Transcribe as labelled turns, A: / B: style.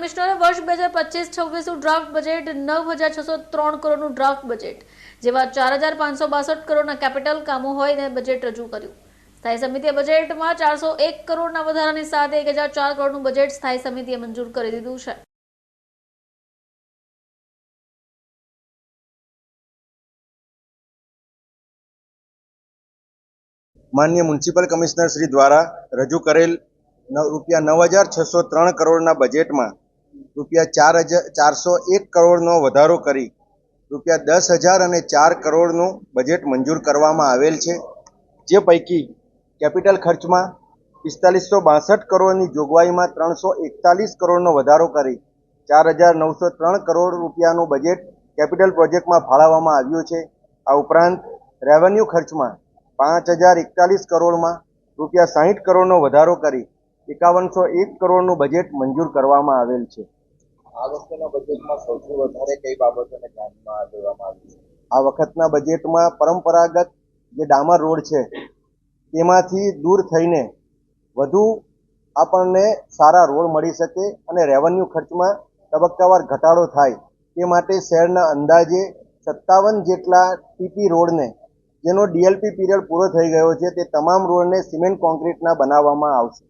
A: કમિશનરે વર્ષ બે હજાર પચીસ છવ્વીસનું ડ્રાફ્ટ બજેટ નવ હજાર છસો ત્રણ કરોડનું ડ્રાફ્ટ બજેટ જેવા ચાર હજાર પાંચસો બાસઠ કરોડના કેપિટલ કામો હોઈને બજેટ રજૂ કર્યું. સ્થાયી સમિતિએ બજેટમાં ચારસો એક કરોડના વધારાની સાથે એક હજાર ચાર કરોડનું બજેટ સ્થાયી સમિતિએ મંજૂર કરી દીધું છે.
B: માન્ય મ્યુનિસિપલ કમિશનર શ્રી દ્વારા રજૂ કરેલ રૂપિયા નવ હજાર છસો ત્રણ કરોડના બજેટમાં રૂપિયા ચાર હજાર ચારસો એક કરોડનો વધારો કરી રૂપિયા દસ હજાર અને ચાર કરોડનું બજેટ મંજૂર કરવામાં આવેલ છે. જે પૈકી કેપિટલ ખર્ચમાં પિસ્તાલીસો બાસઠ કરોડની જોગવાઈમાં ત્રણસો એકતાલીસ કરોડનો વધારો કરી ચાર હજાર નવસો ત્રણ કરોડ રૂપિયાનું બજેટ કેપિટલ પ્રોજેક્ટમાં ફાળવવામાં આવ્યું છે. આ ઉપરાંત રેવન્યુ ખર્ચમાં પાંચ હજાર એકતાલીસ કરોડમાં રૂપિયા સાહીઠ કરોડનો વધારો કરી એકાવનસો એક કરોડનું બજેટ મંજૂર કરવામાં આવેલ છે.
C: આ વખતેના બજેટમાં સૌથી વધારે કઈ બાબતોને ધ્યાનમાં લેવામાં આવી છે?
B: આ વખતના બજેટમાં પરંપરાગત જે ડામર રોડ છે, તેમાંથી દૂર થઈને વધુ આપણને સારા રોડ મળી શકે અને રેવન્યુ ખર્ચમાં તબક્કાવાર ઘટાડો થાય તે માટે શહેરના અંદાજે સત્તાવન જેટલા ટીપી રોડને, જેનો ડીએલપી પીરિયડ પૂરો થઈ ગયો છે, તે તમામ રોડને સિમેન્ટ કોન્ક્રીટના બનાવવામાં આવશે.